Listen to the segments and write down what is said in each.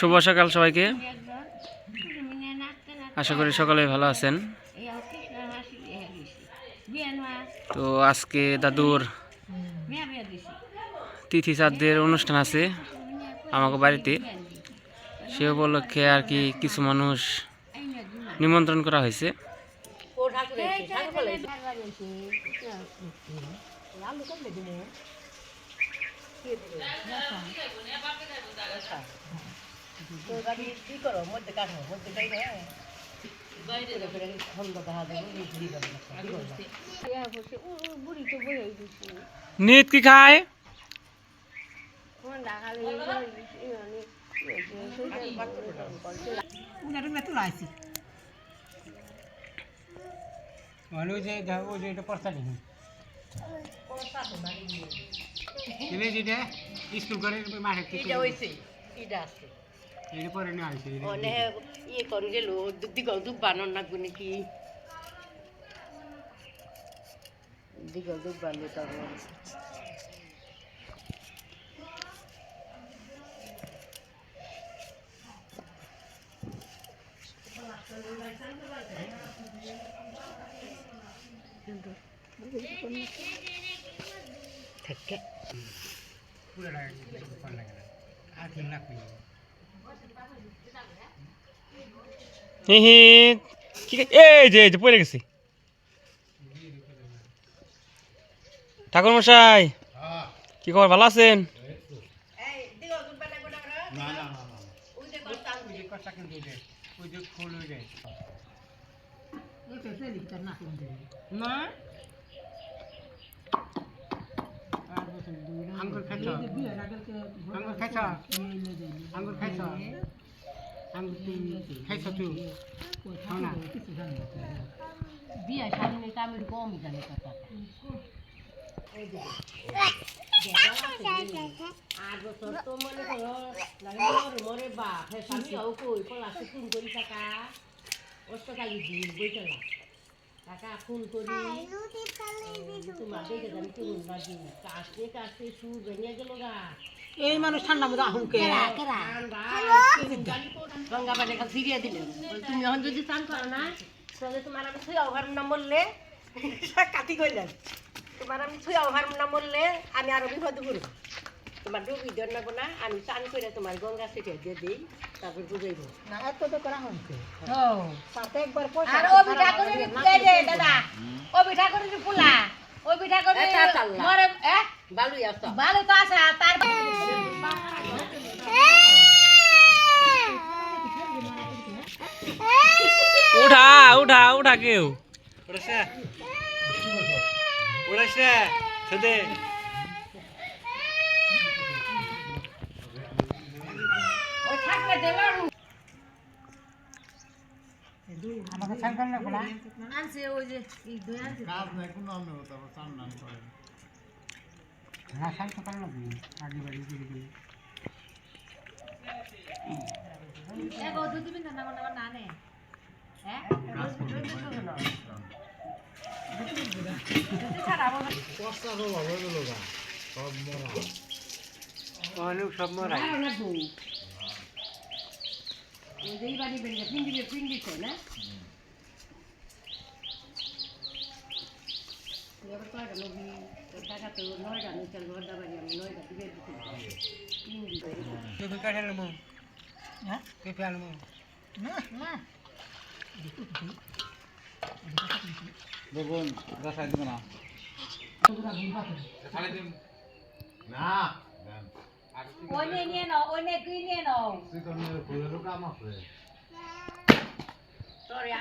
শুভ সকাল সবাইকে। আশা করি সকলে ভালো আছেন। তো আজকে দাদুর তিথি চাঁদের অনুষ্ঠান আছে আমাকে বাড়িতে। সে উপলক্ষে আর কি কিছু মানুষ নিমন্ত্রণ করা হয়েছে। কি করো মধ্যে কাটো মধ্যে দেবো ঘুরি নিত কি খায়? মানে ওই যে ওই যে এটা পড়তা এনে যেটা স্কুল করে মাঠে ইটা হইছে ইটা আছে। অনে ইয়ে করে গেল দিগল দুপ বানর নাকবো নাকি তারপর থাকে পুরো ভালো লাগে আর কি না কই এই যে এই যে, পড়ে গেছি। ঠাকুর মশাই, কি খবর, ভালো আছেন? আঙ্গুর খাইছ আঙ্গুর খাইছ আঙ্গুর খাইছ আঙ্গুর তুই খাইছ তুই না বিয়া শাড়ি কামের কমই জানে কথা বছর তো মনে করো মরে বাপ হে স্বামী আও কই পলাশে ফোন করি টাকা অষ্টকালি দিন বইতলা টাকা ফোন করি তোমার দেখে জানি বাজি কাশতে কাশতে সুর ভেঙে গেল গা এই মানুষ ঠান্ডা মতো আহুন কে গঙ্গা পানি ফিরিয়ে তুমি এখন যদি চান করো না তাহলে তোমার আমি ছুঁয়া ওভার না মরলে কাটি কইলেন তোমার আমি ছুঁয়া না মরলে আমি আরও বিপদ করব তোমার ডুবি দেন না না আমি চান করে তোমার গঙ্গা সেটে দিয়ে দিই তারপর বুঝাইব। না এত তো করা তাতে একবার পয়সা আর ও পিঠা করে নি ফুলাই দে দাদা ও পিঠা করে নি ফুলা ও পিঠা করে মরে এ? ভালোই আস। ভালো তো আছে তার উঠা উঠা উঠা কেউ। উড়াইছে উড়াইছে সেদে আমাকে সাইকেল না? খোলা আনছে ওই যে এই দুই আনছে। না সাইকেল না। দিই আগে বাড়ি দিয়ে দিই না না না নে হ্যাঁ? অনেক সব মরা। ওই যে এই বাড়ি বেরিয়ে পিন্ডি পিন্ডি তো না? এবার কয়টা নবী? টাকা তো নয়টা নয় চাল ঘর দাবারি আমি নয়টা দিকে দিতে পিন্ডি নেব হ্যাঁ? ফেল না না। দেখুন রাস্তায় দিব না। ওই নে নিয়ে নাও ওই তুই নিয়ে নাও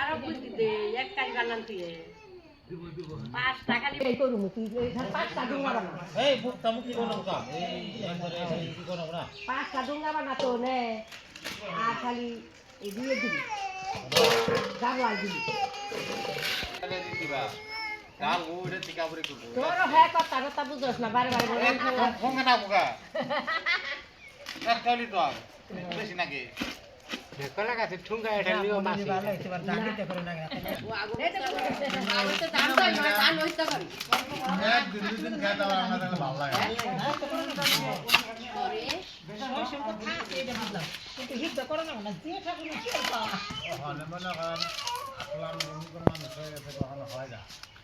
আরও বুদ্ধি দে এক কাজ বানান তুই পাঁচ টাকা এই করুম তুই পাঁচটা ডুঙ্গা বানা এই বুক তামুক কি করো কা না পাঁচটা ডুঙ্গা বানাতো নে আর খালি এই দিয়ে দিবি গাবলাই দিবি দিবা কাল ওইটা টিকা পরে করব তোর হ্যাঁ কথা কথা বুঝোস না বারে বারে বলে ফোন না বুকা এক কালি তো আর বেশি নাকি কলা গাছে ঠুঙ্গা এটা নিয়ম আছে একদিন দুদিন খেতে আবার আমরা তাহলে ভালো লাগে ওখানে মনে করেন আসলাম এমনিতে মানুষ হয়ে হয় না ও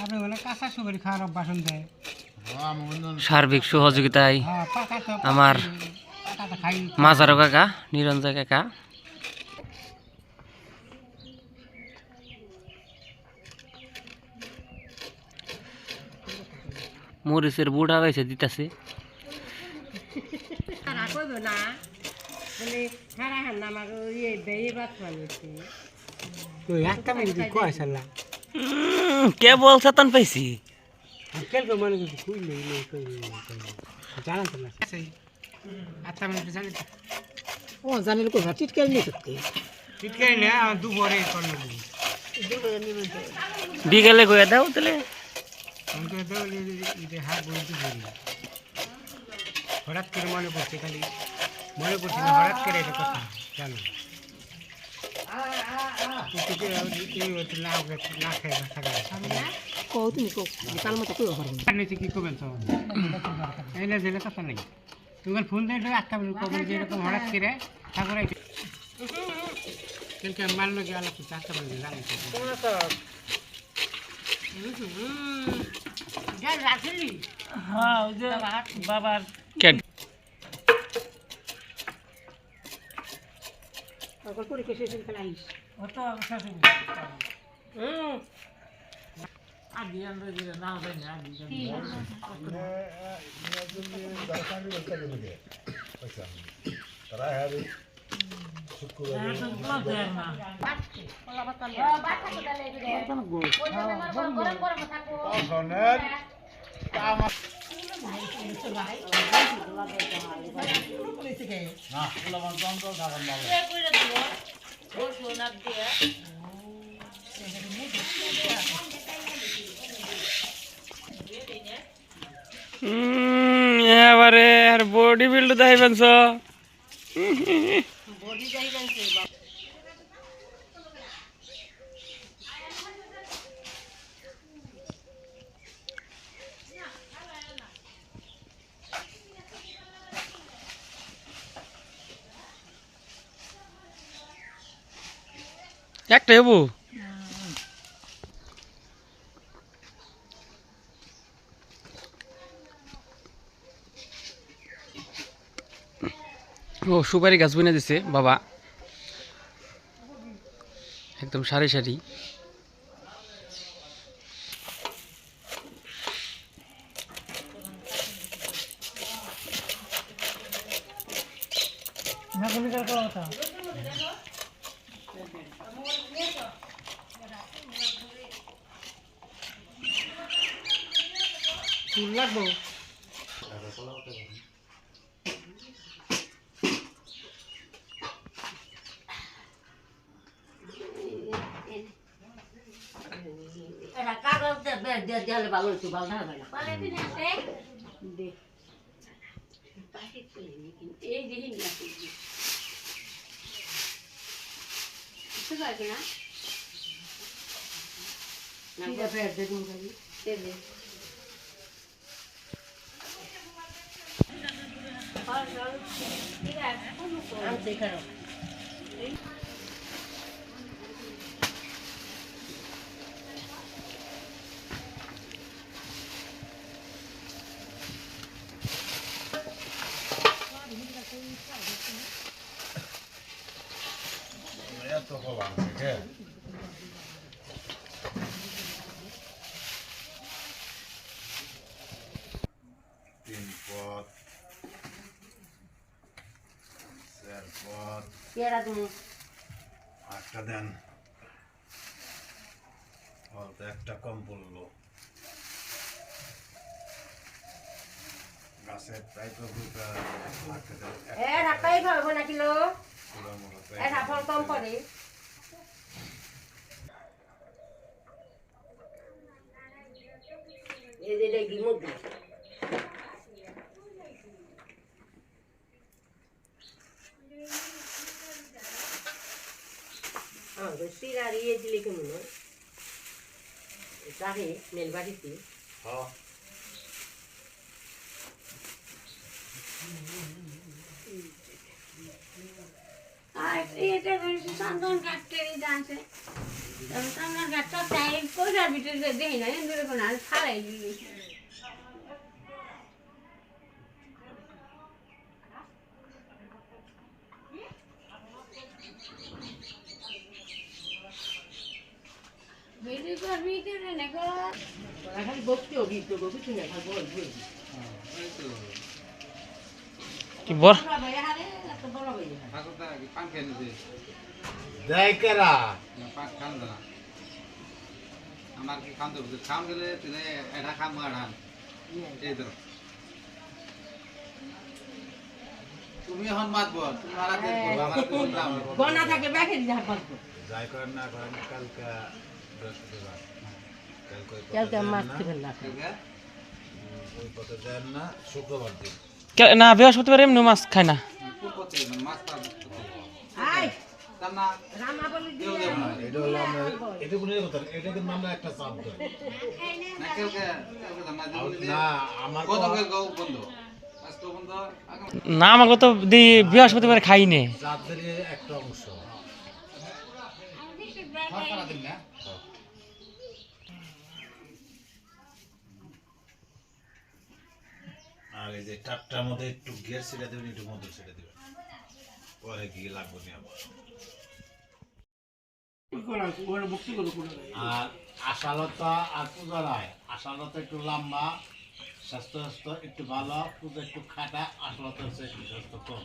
আপনি মানে কাঁচা সুপারি খাওয়ার বাসন দেয় আমি বন্ধু সার্বিক সহযোগিতায় হ্যাঁ আমার মাজারো কাকা নিরঞ্জয় কাকা। মরিচের বুড়া হয়েছে দিতেছে। না। বলে সারা হান আমার ইয়ে বেয়ে বাত বানিয়েছে তো একটা মিনিট কয় সাল্লা কে বল চেতন পাইছি কেলকে মনে করছি খুই নেই নেই কই জানান তো না আচ্ছা মিনিট জানি তো ও জানিল কোথা টিটকারি নিয়ে সত্যি টিটকারি না আমার দুপুরে করল দিই বিকেলে কয়ে দাও তাহলে আমি তো তো এটা হাত বলতে বলি হঠাৎ করে মনে পড়ছে খালি মনে পড়ছে না হঠাৎ করে এটা কথা জানো কও তুমি কও কাল মতো কইও পারব নিচে কি করবেন তো এই না দিলে কথা নেই তোমার ফোন দিয়ে আটকা বের করবেন যে এরকম হঠাৎ করে ঠাকুর কিন্তু মানলো কি আলাপ আইস তারা হ্যাঁ রে। শোনেন তা আমার না এবারে আর বডি বিল্ড দেখাইবেন স। একটা ও সুপারি গাছ বুনে দিছে বাবা। একদম সারি সারি। ফুল লাগবো? এটা কাগজ দিয়ে দিলে ভালো হইতো ভালো না হবে না দে এই দিন না কিছু লাগে না না পেট দে দিন খালি দে দে আনতে খারাপ এত কলা থেকে তিন পথ পেয়ারা তুমি। আটটা দেন। তো একটা কম পড়ল। গাছের প্রায় তো দেয়, এ ঢাকাই খাব না কিলো এ ঢাফল কম করে এই যে আমাদের সিরার ইয়ে দিলে কেমন হয়? তাহে মেলবাড়িতে হ্যাঁ। আর এটা চন্দন কাটতে আছে চন্দন কাটটা তাই কোথার ভিতরে দেখি না এন্দুরে কোনো আর ফালাই দিলি বেশি করবি কেন দেখো এখন বকতে হবি তো বকতে শুনে এখন বল বল কি বড় আমার কি খান দেবো খান গেলে তুমি এটা খাম আড়ান এই ধরো তুমি এখন মাতবো তুমি আর আগে বলব, আমার হাতে বলব, আমি বলব। গনা থাকে যাই করেন না করেন কালকে বৃহস্পতিবার না, বৃহস্পতিবার এমনি মাছ খায় না। না রামা বলি। কেউ দেবো। না এটা হলো আমরা এটা কোনো কথা না, এটা কিন্তু আমরা একটা চাপ দেয় না কেউ কে কেউ কে জানা দিলে দিলে না আমার কত কথা- কেউ কেউ বন্ধ আজকে বন্ধ আগাম না আমাকে তো দি বৃহস্পতিবার খাই নে জাতের একটা অংশ সারা দিন না আর এই যে টাপটার মধ্যে একটু গিয়ার ছেড়ে দেবেন একটু মধু ছেড়ে দেবেন। পরে লাগবে না আবার। আর আশালতা আর পূজারায় আশালতা একটু লম্বা স্বাস্থ্য স্বাস্থ্য একটু ভালো পূজা একটু খাটা আশালতা হচ্ছে একটু স্বাস্থ্য কম।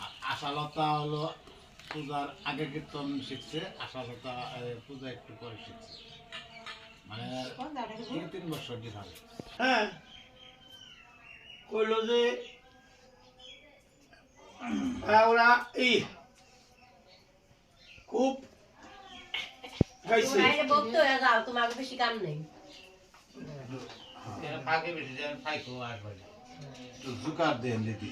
আর আশালতা হলো পূজার আগে কীর্তন শিখছে আশালতা পূজা একটু পরে শিখছে। মানে তিন তিন বছর ডিফারেন্স হ্যাঁ। কইলো যে হ্যাঁ, ওরা এই খুব খাইছে। আইলে যাও তোমার বেশি কাম নেই। আগে বেশি যেন খাইতো আসবে একটু জুকার দেন দিদি।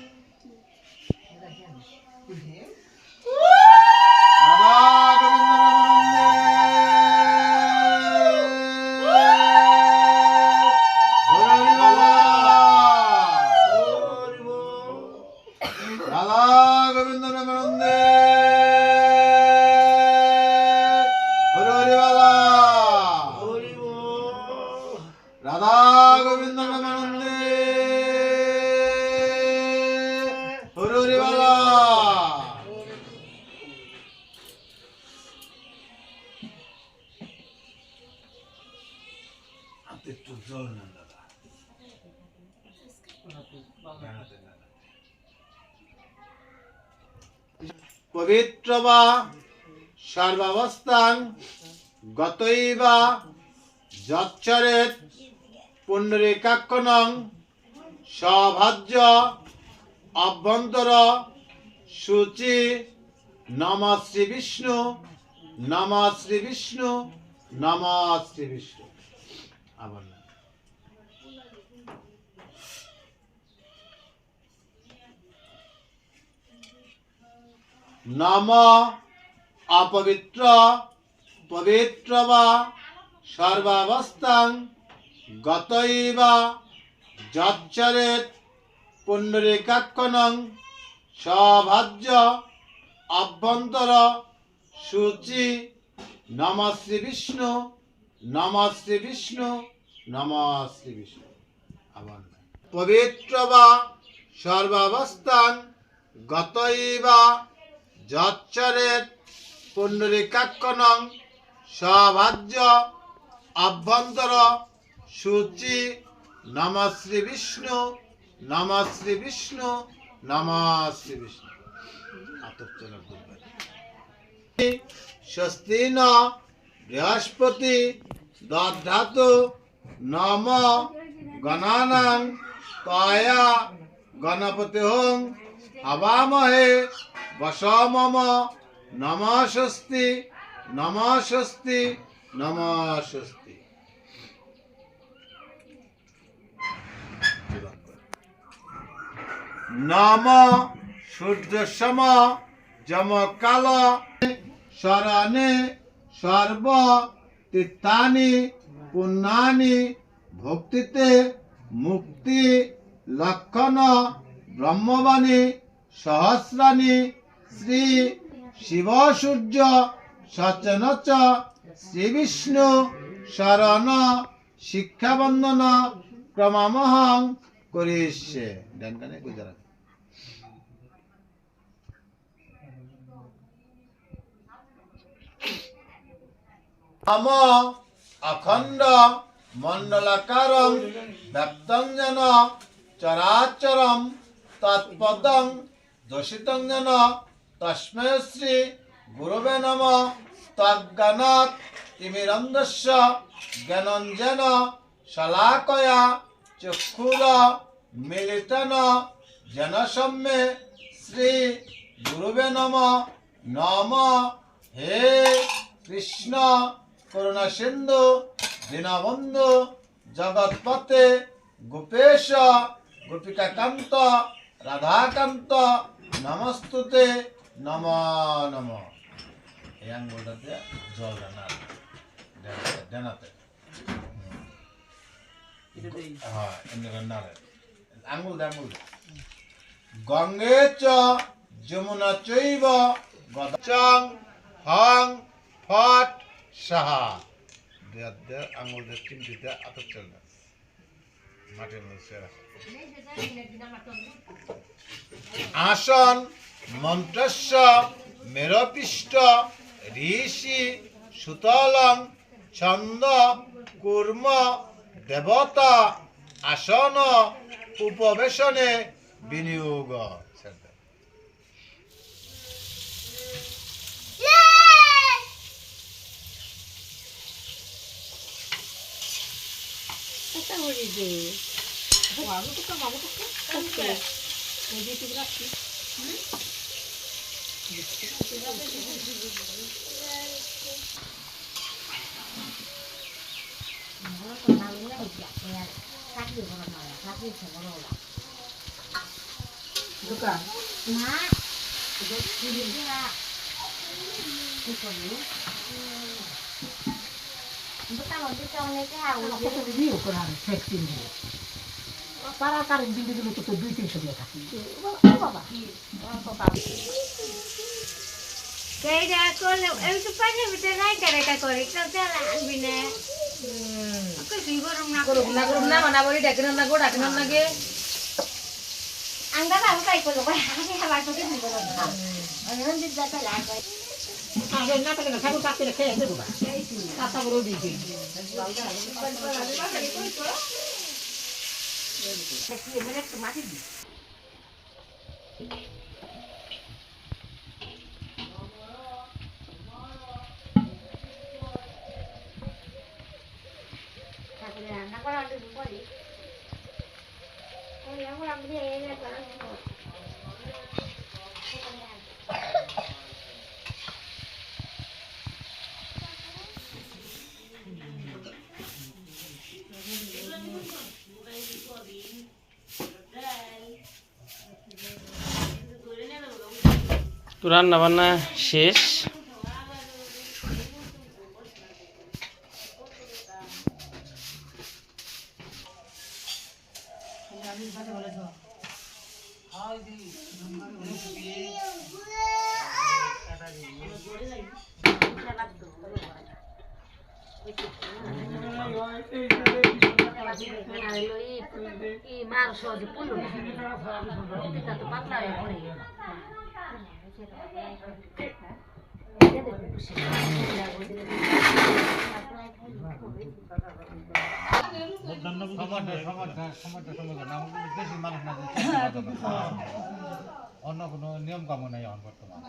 রাধা। একটু জল নেন দাদা। পবিত্র বা সর্বাবস্থান গতইবা যচ্ছরেত পুণ্ডরিকাক্ষণং সভাজ্য অভ্যন্তর সূচি নম শ্রী বিষ্ণু, নম শ্রী বিষ্ণু, নম শ্রী বিষ্ণু। আবার না। নম অপবিত্র, পবিত্র বা সর্বাবস্থান গতইবা যচ্ছরেত পুণ্ডরিকাক্ষণং সভাজ্য অভ্যন্তর সূচি নম শ্রী বিষ্ণু। নম শ্রী বিষ্ণু নম শ্রী বিষ্ণু। আবার পবিত্র বা সর্বাবস্থান গতইবা যচ্ছরেত পুণ্ডরিকাক্ষণং সভাজ্য আভ্যন্তর সূচি নম শ্রী বিষ্ণু নম শ্রী বিষ্ণু নম শ্রী বিষ্ণু। আতপ চলা স্বস্তি ন বৃহস্পতি দধাতু নম গণানাং তয়া গণপতি হং হবামহে বসমম নমস্বস্তি নমস্বস্তি নমস্বস্তি। নম সূর্যসম যম কাল শরণে সর্ব তীর্থানি পুণ্যানি, ভক্তিতে মুক্তি, লক্ষণ, ব্রহ্মবাণী, সহস্রাণী, শ্রী শিব সূর্য সচনচ শ্রী বিষ্ণু শরণ, শিক্ষাবন্দন, ক্রমামহং ডানকানে গুজরাট। নম অখণ্ড মণ্ডলাকারং ব্যক্তং যেন চরাচরম তৎপদং দোষিতং যেন তস্মৈ শ্রী গুরবে নম তজ্ঞানাৎ তিমিরন্ধস্য জ্ঞানঞ্জন শলাকয়া চক্ষুর মিলিতন জনসম্মে শ্রী গুরুবে নম নম হে কৃষ্ণ করুণা সিন্ধু দীনবন্ধু জগৎপতে গোপেশ গোপিকাকান্ত রাধাকান্ত নমস্তুতে নম নম। এই আঙ্গুলটাতে জল ডানার ডানাতে হ্যাঁ আঙ্গুল আঙ্গুল গঙ্গে চ যমুনা চৈব গদচং হং ফট সাহা। দেয়ার দেয়ার আঙুল দিয়ে চিমটিতে আতর চলবে মাটির মধ্যে আসন মন্ত্রস্য মেরপিষ্ট, ঋষি, সুতলং, ছন্দ, কুর্ম, দেবতা, আসন, উপবেশনে বিনিয়োগ। Bukan. Nah. Itu di sini lah. Itu di sini. দোকান না কত দিও করে ফেক তিন দিও তারা কারেন্ট বিল দিলে তো দুই তিনশো দিয়ে থাকি সেইটা করলে আমি তো পাশে ভিতরে নাই কেরাটা করি তো চালা আনবি না আঙ্গা বাবু কাই করল আমি খাবার তো কিছু আগে না থাকে ঠাকুর কাটতে খেয়ে দেবো কাঁচা বড় দিয়েছি ঠাকুরে রান্না করা একটু বলি ওই আমার তো রান্না বান্না শেষ সমাজটা না বেশি মানুষ না অন্য কোনো নিয়ম কামও নাই এখন বর্তমানে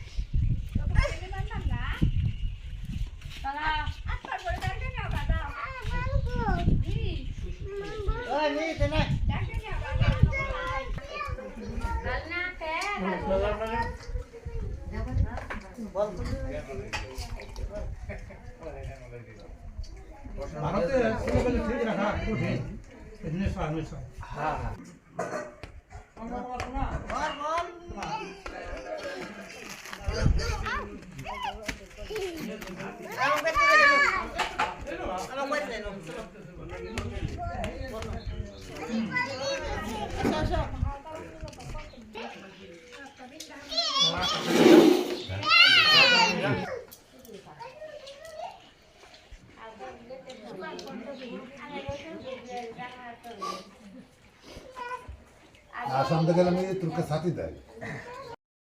জুরেন্দ্র মইজি মারা গেছে হ্যাঁ ওই যে ইয়ে থেকে গেলে মেয়ে তোরকে সাথী দেয়।